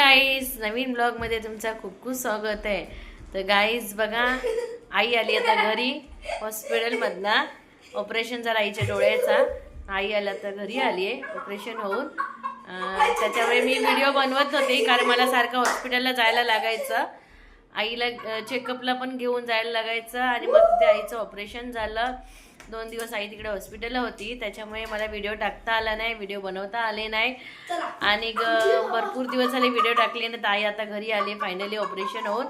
Guys नवीन ब्लॉगमध्ये तुमचं खूप खूप स्वागत आहे. तर गाईज बघा आई आली आता घरी हॉस्पिटल मधला ऑपरेशन जर आईच्या डोळ्याचा. आई आला तर घरी आली आहे ऑपरेशन होऊन. त्याच्यामुळे मी व्हिडिओ बनवत होते कारण मला सारखं हॉस्पिटलला जायला लागायचं. आईला चेकअपला पण घेऊन जायला लागायचं आणि मग ते आईचं ऑपरेशन झालं. दोन दिवस आई तिकडे हॉस्पिटलला होती त्याच्यामुळे मला व्हिडिओ टाकता आला नाही व्हिडिओ बनवता आले नाही. आणि ग- भरपूर दिवस झाले व्हिडिओ टाकले ना तर आई आता घरी आली फायनली ऑपरेशन होऊन.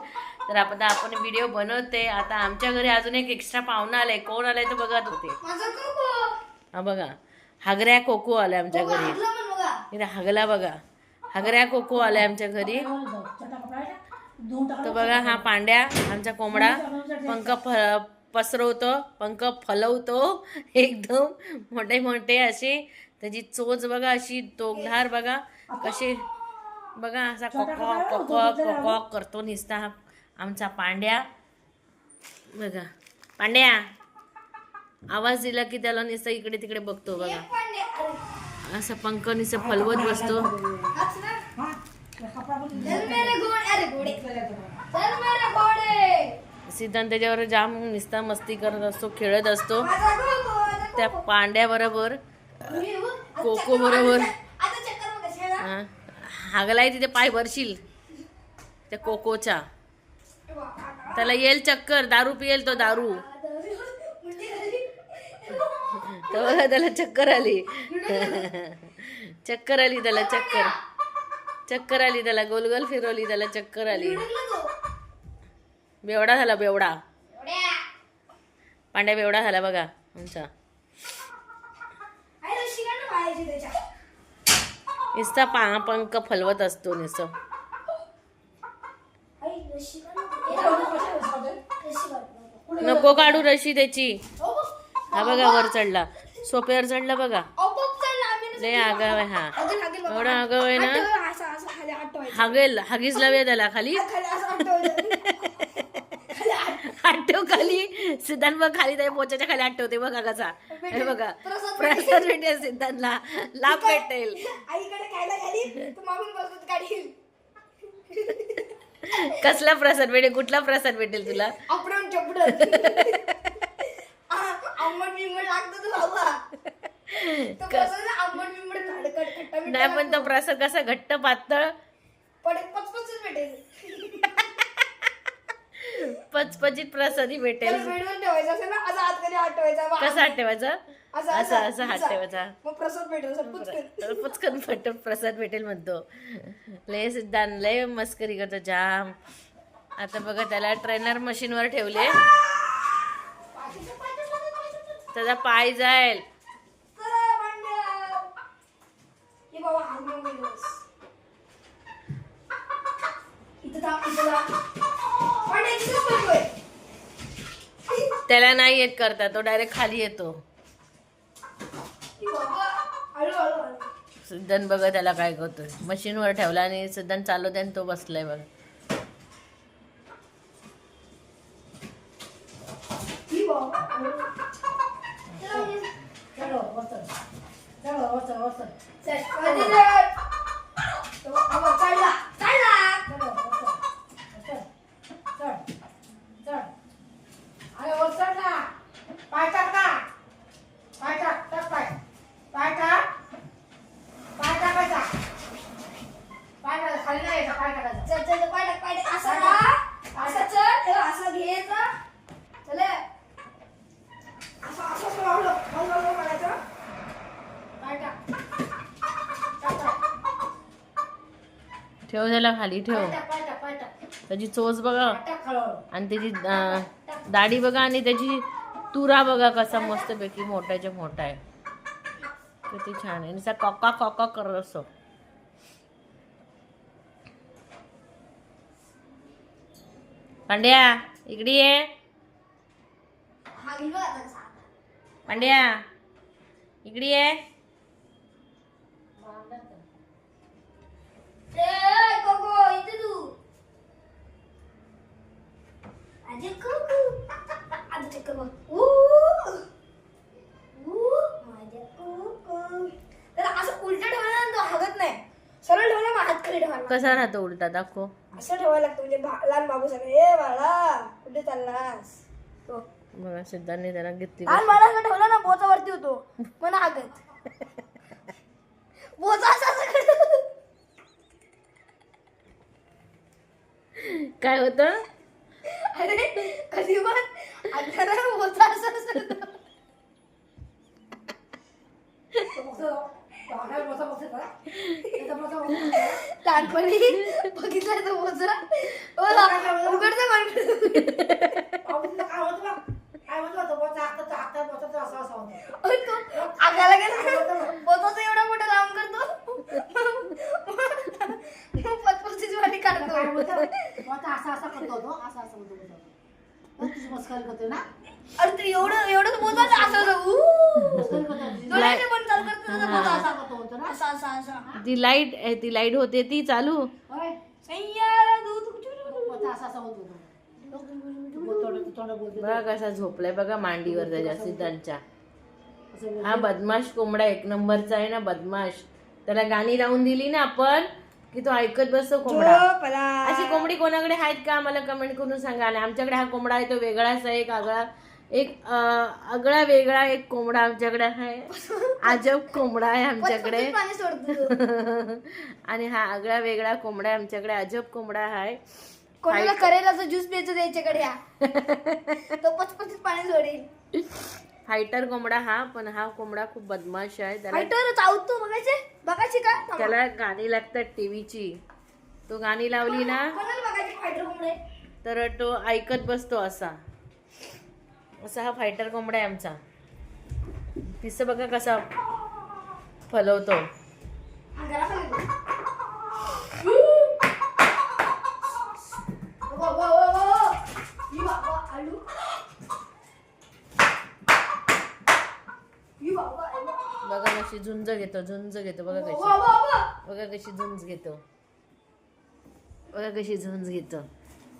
तर आपण आपण व्हिडिओ बनवते. आता आमच्या घरी अजून एक एक्स्ट्रा पाहुणा आलाय. कोण आलाय तर बघत होते. माझा कोको. हा बघा हागऱ्या कोको आलाय आमच्या घरी. हागला बघा. इथे हागला बघा. हागऱ्या कोको आलाय आमच्या घरी. तर बघा हा पांड्या आमचा कोंबडा पंख फ पसरवतो पंख फलवतो एकदम मोठे मोठे असे. त्याची चोच बघा अशी तोगधार बघा कसे बघा असा कॉकॉक कॉकॉक कॉकॉक करतो निसता. आमचा पांड्या बघा. पांड्या आवाज दिला की त्याला नुसतं इकडे तिकडे बघतो बघा. असं पंख नुसतं फलवत बसतो. अरे सिद्धांत त्याच्यावर जाम नुसता मस्ती करत असतो खेळत असतो त्या पांड्याबरोबर कोको कोको बरोबर. आता चक्कर बघ कशी आहे ना? अं, हागलाय तिथे पाय भरशील. त्या कोकोचा त्याला येईल चक्कर दारू पिયેल तो दारू. त्याला चक्कर आली. चक्कर आली त्याला चक्कर. चक्कर आली त्याला गोलगोल फिरवली त्याला चक्कर आली. बेवडा झाला बेवडा. पांड्या बेवडा झाला बघा आमचा. नुसता पा पंख फलवत असतो नुसतं आई रस्सी काढ ना. रस्सी काढ. नको काढू रशी त्याची हो बघ. हा बघा वर चढला सोप्यावर चढला बघा. लय आगाव आहे हा. एवढा आगाव आहे ना. हागेल हागीच लावूया त्याला खाली खाली असं आठवायचं. खाली आठ- आठव खाली सिद्धांत बघ खाली त्या पोचाच्या खाली आठवते बघा कसा. हे बघा. प्रसाद प्रसाद भेटेल सिद्धांतला. लाभ भेटेल. आईकडे खायला गेली तर मागून बसत गाडी कसला प्रसाद भेटेल? कुठला प्रसाद भेटेल तुला? आंबट बिंबट लागतो तो बाबा नाही पण तो प्रसाद कसा घट्ट पातळ. पचपचच भेटेल. पचपचित प्रसादी भेटेल. त्याला बेडवर ठेवायचं असेल ना असं हात कधी हात ठेवायचा? कसा हात ठेवायचा? असं असा असा. हात ठेवायचा. मग प्रसाद भेटेल असं पुचकन. फट प्रसाद भेटेल म्हणतो. लय सिद्धांत लय मस्करी करतो जाम. आता बघा त्याला ट्रेनर मशीनवर ठेवले त्याचा पाय जाईल. इथं त्याला नाही येत करता तो डायरेक्ट खाली येतो सिद्धन सिद्धांत बघा त्याला काय करतोय मशीनवर ठेवला आणि सिद्धांत चालवते आणि तो बसलाय बघा चलो ये. चल, वरती चढ. तो बाबा, चढला, चढला. चल, चल, चल, पाय टाक, पाय टाक. असं राहा. असं चढ, हे असं घ्यायचं. चल, हे. असं, असं, असं हळू, हळू, हळू पडायचं. पाय टाक. टाक, टाक. त्याला खाली ठेव. त्याची चोच बघा. आणि त्याची दाढी बघा आणि त्याची तुरा बघा कसा मस्तपैकी मोठ्याच्या मोठा आहे. किती छान आहे. नुसता कॉका कॉका करत असतो. पांड्या इकडे ये. पांड्या इकडे ये ए, कोको, इथे तू. कोको. आता चक्कर बघ. ऊ. ऊ, माझ्या कोको. त्याला असं उलट ठेवलं ना तो हागत नाही सरळ ठेवलं मग हात खाली ठेवायला कसा राहतो उलटा दाखव असं ठेवायला लागतं म्हणजे भा- लहान बाबू सगळे ए बाळा कुठे चाललास तो बघा सिद्धांनी त्याला घेतली लहान बाळा असं ठेवला ना बोचावरती होतो पण आगत बोचा असा करतो. काय होतं अरे कधी पण आपल्याला बोचा असं. असं. लहानपणी बघितलं तो बोचा उघडतं आगायला गेला बोचाचं एवढा मोठा लावून करतो पचपचीच वाटी काढतो अरे ते एवढं एवढं बोचाचं असं असं ऊ. डोळ्याचे पण चालू करतो तसं बोचा असा. असा असा. असा ती लाइट ती लाइट होते ती चालू. सय्यारा दूध बघा कसा झोपलाय बघा मांडीवर त्याच्या. सिद्धांच्या हा बदमाश कोंबडा एक नंबरचा आहे ना बदमाश. त्याला गाणी लावून दिली ना आपण की तो ऐकत बसतो कोंबडा. अशी कोंबडी कोणाकडे आहेत का? मला कमेंट करून सांगा. आणि आमच्याकडे हा कोंबडा आहे तो वेगळाच आहे एक आगळा एक आगळा वेगळा एक कोंबडा आमच्याकडे आहे. अजब कोंबडा आहे आमच्याकडे. पाणी सोडतो आणि हा आगळा वेगळा कोंबडा आहे आमच्याकडे. अजब कोंबडा आहे. कोणाला करेलाचं ज्यूस प्यायचं त्याच्याकडे तो पचपचीत पाणी सोडेल. फायटर कोंबडा हा पण हा कोंबडा खूप बदमाश आहे. त्याला फायटर चावतो बघायचे? बघायची का? थांबा. त्याला गाणी लागतात टीव्हीची. तो गाणी लावली ना कोणाला बघायचे फायटर कोंबडे? तर तो ऐकत बसतो असा. असा हा फायटर कोंबडा आहे आमचा. पिस बघा कसा फलवतो. हा, खाली बघ. वो, वो, वो, वो. ही बाबा, आलू. ही बाबा, आलू. बघा कशी झुंज घेतो झुंज घेतो. बघा कशी. बघा कशी झुंज घेतो. बघा कशी झुंज घेतो.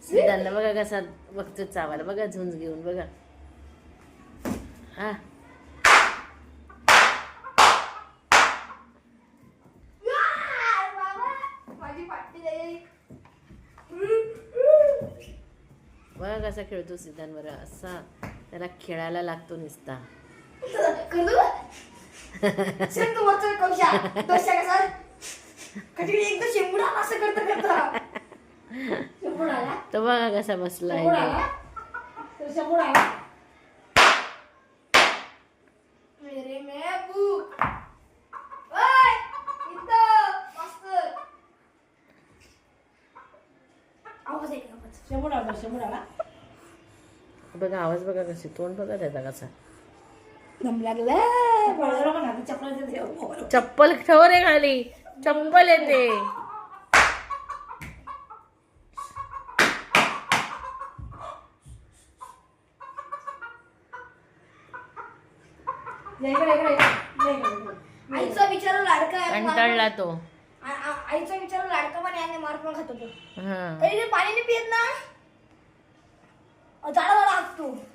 सिद्धांना बघा कसा बघतो चावायला. बघा झुंज घेऊन बघा. हा. बघा कसा खेळतो सिद्धांत बरं. असा त्याला खेळायला लागतो नुसता. वरचं कवशा. कसा? कधी एकदा शेंबूड असं करता करता. तो बघा कसा बसला आहे मेरे महबूब. ओय इथं. आवाज ऐक आवाज. बघा आवाज बघा कशी. तोंड बघा त्याचा कसा. दम लागला चप्पल ठेव रे खाली. चप्पल येते. आईचा विचार लाडका कंटाळला तो. आईचा विचार लाडका पण आणि मार पण खातो तो. हा. तरी ते पाणी नाही पित ना झाडा झाडा हाकतो.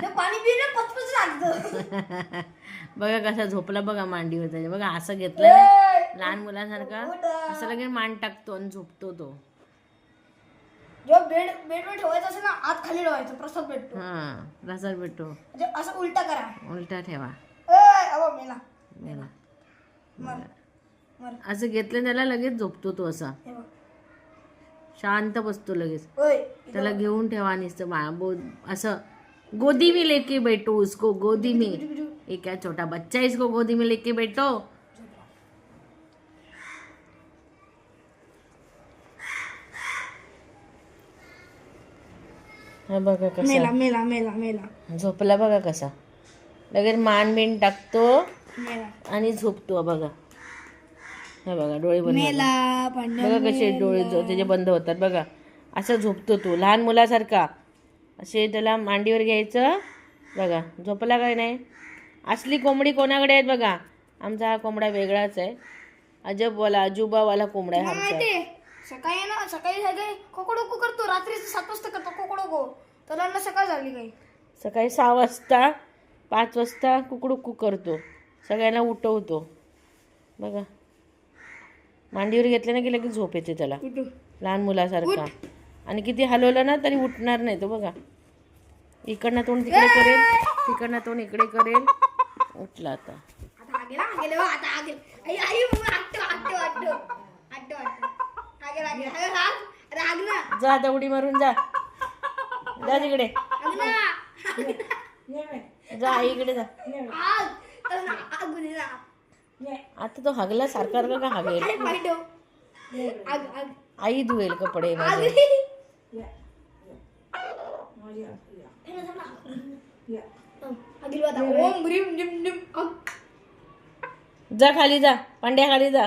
ते पाणी पिणे पचपच लागतं बघा कसा झोपला बघा मांडीवर त्याच्या. बघा असं घेतलं लहान मुलासारखा असं लगेच मान टाकतो आणि झोपतो तो. जेव्हा बेड बेडवर ठेवायचं असेल ना आत खाली ठेवायचं प्रसाद भेटतो. हा रसात भेटतो. म्हणजे असं उलटा करा. उलटा ठेवा. ए अबा मेला. मेला. मर मर. असं घेतलं त्याला लगेच झोपतो तो असा. हे बघ. शांत बसतो लगेच. ओय त्याला घेऊन ठेवा नुसतं बा बो असं. गोदी में लेके बैठो उसको गोदी में. ये क्या छोटा बच्चा है इसको गोदी में लेके बैठो। हा बघा कसा। मेला मेला मेला मेला। झोपला बघा कसा। लगेच मान बिन टाकतो मेला। आणि झोपतो बघा। हा बघा डोळे बंद झाले. मेला पांड्या बघा कसे डोळे जो- त्याचे बंद होतात बघा। असं झोपतो तो लहान मुलासारखा। असे त्याला मांडीवर घ्यायचं बघा। झोपला काय नाही? असली कोंबडी कोणाकडे आहेत बघा? आमचा हा कोंबडा वेगळाच आहे. अजबवाला अजुबावाला कोंबडा आहे आमचा. सकाळी ना सकाळी कोकडोको करतो रात्री सात वाजता करतो कोकडोको. सकाळ झाली काही. सकाळी सहा वाजता पाच वाजता कुकडुकू करतो. सगळ्यांना उठवतो. बघा. मांडीवर घेतलं ना की लगेच झोप येते त्याला. लहान मुलासारखा. आणि किती हलवलं ना तरी उठणार नाही तो बघा. इकडनं तोंड तिकडे करेल तिकडनं तोंड इकडे करेल. उठला आता. आता आई आई आटो आटो आटो. आटो आटो. ना. जा आता उडी मारून जा. जा तिकडे. जा आई इकडे जा. तर ना ना. आता तो हगला सारखा सारखा का हगेल? अरे आई धुवेल कपडे माझे. ओम जा खाली जा. पांड्या खाली जा.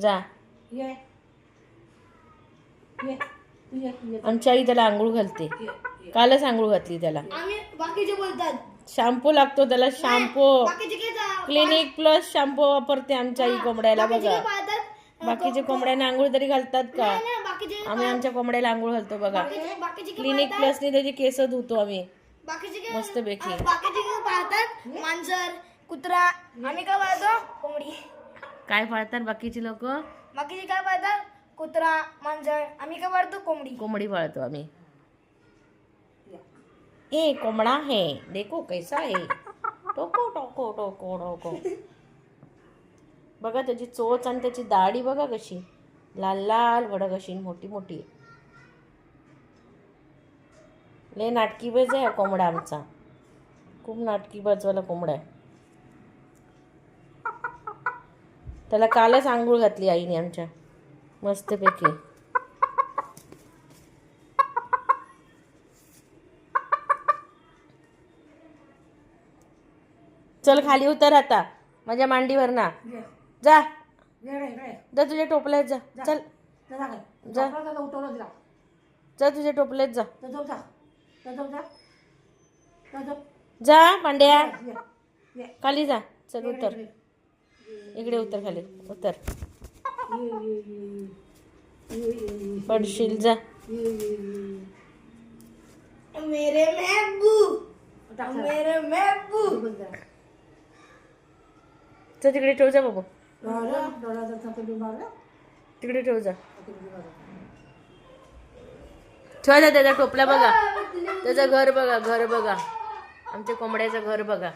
जा. आमची आई त्याला आंघोळ घालते. कालच आंघोळ घातली त्याला. आम्ही बाकीचे बोलतात. शॅम्पू लागतो त्याला शॅम्पू. बाकीचे काय जा- क्लिनिक प्लस शॅम्पू वापरते आमच्या आई कोंबड्याला बघा. बाकीचे कोंबड्यांना आंघोळ तरी घालतात का? नाही, नाही, बाकीचे आम्ही आमच्या कोंबड्याला आंघोळ घालतो बघा. बाकीचे बाकीचे काय क्लिनिक पाहतात? प्लसने त्याची केस धुतो आम्ही. बाकीचे काय? मस्तपैकी. आ, बाकीचे काय पाहतात मांजर कुत्रा आम्ही काय पाहतो कोंबडी. काय पाळतात बाकीचे लोक? बाकीचे काय पाहतात कुत्रा मांजर आम्ही काय पाहतो कोंबडी. कोंबडी पाळतो आम्ही. ए कोंबडा है देखो कैसा है. टोको टोको टोको टोको. बघा त्याची चोच आणि त्याची दाढी बघा कशी. लाल लाल वडक अशी मोठी मोठी. लय नाटकी बाज आहे हा कोंबडा आमचा. खूप नाटकी बाजवाला कोंबडा आहे. त्याला कालच आंघोळ घातली आईने आमच्या. मस्तपैकी. चल खाली उतर आता. माझ्या मांडीवर ना. जा. जा तुझ्या टोपल्यात जा. चल. जा जा. तुझ्या टोपल्यात जा. जा पांड्या. खाली जा. चल उतर. इकडे. उतर खाली. उतर. पडशील जा. मेरे मेरे जा तिकडे ठेव जा बाबू. तिकडे ठेव जा. ठेवा जा त्याचा टोपला बघा. त्याचं घर बघा घर बघा. आमच्या कोंबड्याचं घर बघा.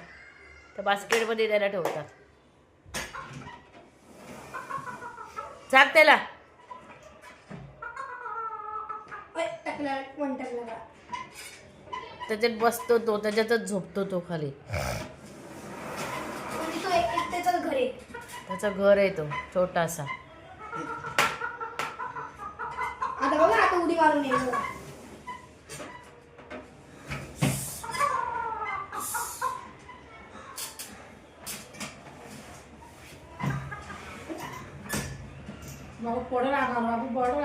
त्या बास्केटमध्ये त्याला ठेवतात. झाक त्याला? त्याच्यात बसतो तो त्याच्यातच झोपतो तो खाली. म्हणजे तो एक एकट्याचाच घर आहे. त्याचं घर आहे तो छोटासा. आता बघा आता उडी मारून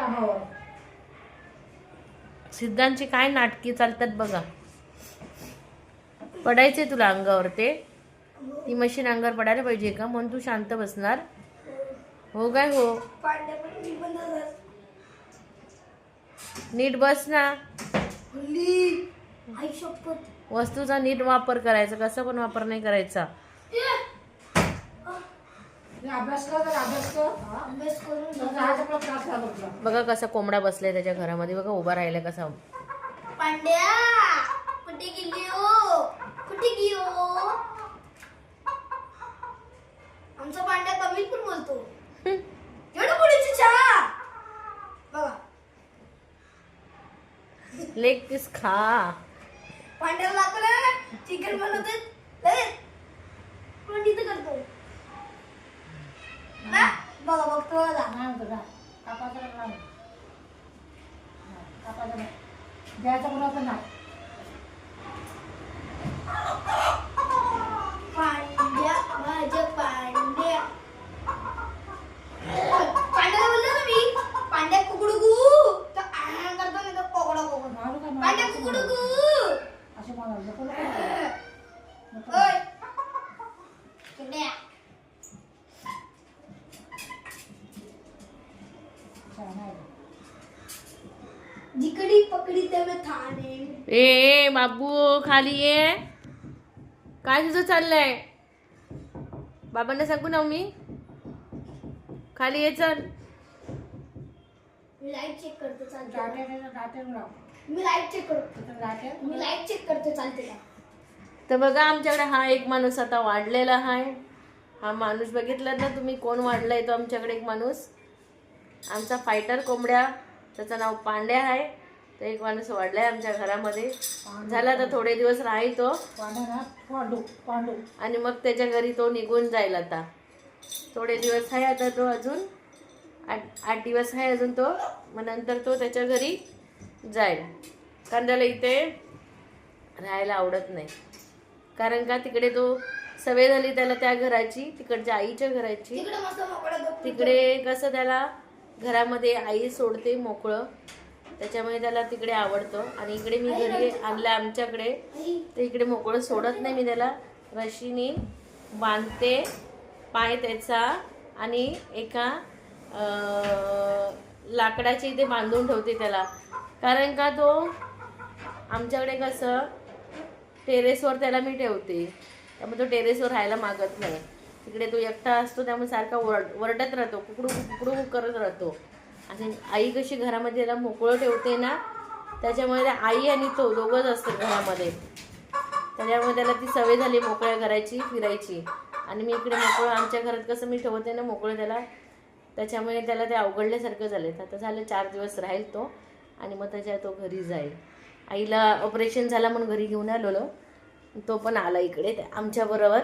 बघा. सिद्धांची काय नाटकी चालतात बघा. पडायचे तुला अंगावर ते. ती मशीन अंगावर पडायला पाहिजे का? म्हणून तू शांत बसणार. हो काय हो. नीट बस ना. वस्तूचा नीट वापर करायचा. कसा पण वापर नाही करायचा. अभ्यास करून बघा. कसा कोंबडा बसलाय त्याच्या घरामध्ये बघा उभा राहिला कसा. पांड्या कुठे गेली हो? कुठे गेली हो? आमचा पांड्या कमी पण बोलतो. एवढं पुढेची चहा? बघा. लेग पीस खा. पांड्याला लागलं चिकन बनवते लगेच कोणी तर करतो ना? बघा बघतो बघा पांड्या माझ्या पांड्या. पांड्याला बोललो ना मी? पांड्या कुकडुकू तर आ करतो नाही तर कोकडा कोकडा पांड्या कुकडुकू ओय चिमण्या. जिकडी पकडी ठाणे ए बाबू खाली ये. काय तुझं चाललंय? बाबांना सांगू ना मी? खाली ये चल. मी लाइट चेक करतो चालते. गाठे त्याचं गाठे लाव. मी लाइट चेक करतो त्याचं गाठे मी लाइट चेक करतो चालते का? तर बघा आमच्याकडे हा एक माणूस आता वाढलेला आहे. हा माणूस बघितला ना तुम्ही कोण वाढलाय तो आमच्याकडे एक माणूस. आमचा फायटर कोंबड्या त्याचं नाव पांड्या आहे. तर एक माणूस वाढलाय आमच्या घरामध्ये. झाला तर थोडे दिवस राहील तो पांढरा पांडू पांडू. आणि मग त्याच्या घरी तो निघून जाईल आता. थोडे दिवस आहे आता तो अजून. आठ आठ दिवस आहे अजून तो. मग नंतर तो त्याच्या घरी जाईल. कारण त्याला इथे राहायला आवडत नाही. कारण का तिकडे तो सवय झाली त्याला त्या घराची तिकडच्या आईच्या घराची. तिकडे कसं त्याला घरामध्ये आई सोडते मोकळं. त्याच्यामुळे त्याला तिकडे आवडतं. आणि इकडे मी घरी आणलं आमच्याकडे. तर इकडे मोकळं सोडत नाही मी त्याला. रशीने बांधते पाय त्याचा आणि एका लाकडाच्या इथे बांधून ठेवते त्याला. कारण का तो आमच्याकडे कसं टेरेसवर त्याला मी ठेवते. त्यामुळे तो टेरेसवर राहायला मागत नाही. तिकडे तो एकटा असतो त्यामुळे सारखा वरड वरडत राहतो. कुकडू कुकडू करत राहतो. आणि आई कशी घरामध्ये त्याला मोकळं ठेवते ना त्याच्यामुळे त्या आई आणि तो दोघंच असतात घरामध्ये. त्याच्यामुळे त्याला ती सवय झाली मोकळ्या करायची फिरायची. आणि मी इकडे मोकळं आमच्या घरात कसं मी ठेवते ना मोकळं त्याला त्याच्यामुळे त्याला ते अवघडल्यासारखं झालं आता झालं चार दिवस राहील तो आणि मग त्याच्या तो घरी जाईल. आईला ऑपरेशन झाला म्हणून घरी घेऊन आलेलो. तो पण आला इकडे आमच्याबरोबर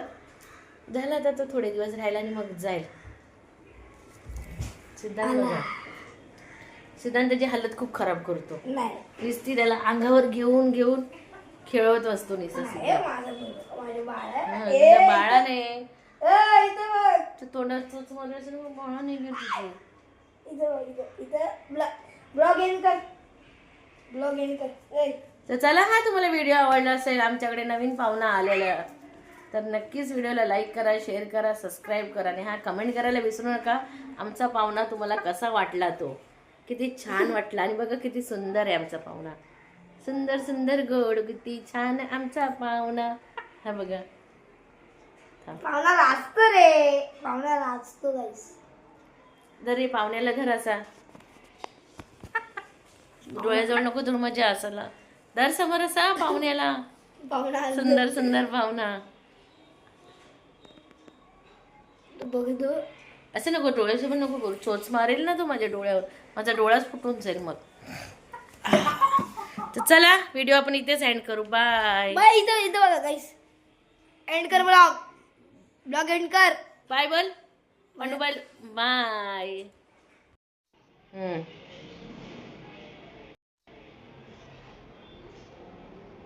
झाला आता तो थोडे दिवस राहिला आणि मग जाईल. सिद्धांत बघा सिद्धांत त्याची हालत खूप खराब करतो. नाही. नुसती त्याला अंगावर घेऊन घेऊन खेळवत असतो निसं बाळाने. ब्लॉग एंड कर. ब्लॉग एंड कर. तर चला हा तुम्हाला व्हिडिओ आवडला असेल आमच्याकडे नवीन पाहुणा आलेला तर नक्कीच व्हिडिओला लाईक करा शेअर करा सबस्क्राईब करा आणि हा कमेंट करायला विसरू नका. आमचा पाहुणा तुम्हाला कसा वाटला तो? किती छान वाटला. आणि बघा किती सुंदर आहे आमचा पाहुणा. सुंदर सुंदर गोड किती छान आहे आमचा पाहुणा. हा बघा. पाहुणा लाजतो रे. पाहुणा लाजतो गाईस जरी पाहुण्याला धर असा. डोळ्याजवळ नको धरून मजा असाला दर समोर असा पाहुण्याला. पाहुणा सुंदर सुंदर पाहुणा. बघतो असं नको डोळ्यासोबत नको करू. चोच मारेल ना तो माझ्या डोळ्यावर. माझा डोळाच फुटून जाईल मग. तर चला व्हिडिओ आपण इथेच एंड करू. बाय बाय इथं इथं बघा गाईस एंड कर ब्लॉग. ब्लॉग एंड कर. बाय बोल. पंडू बाय बाय हम्म.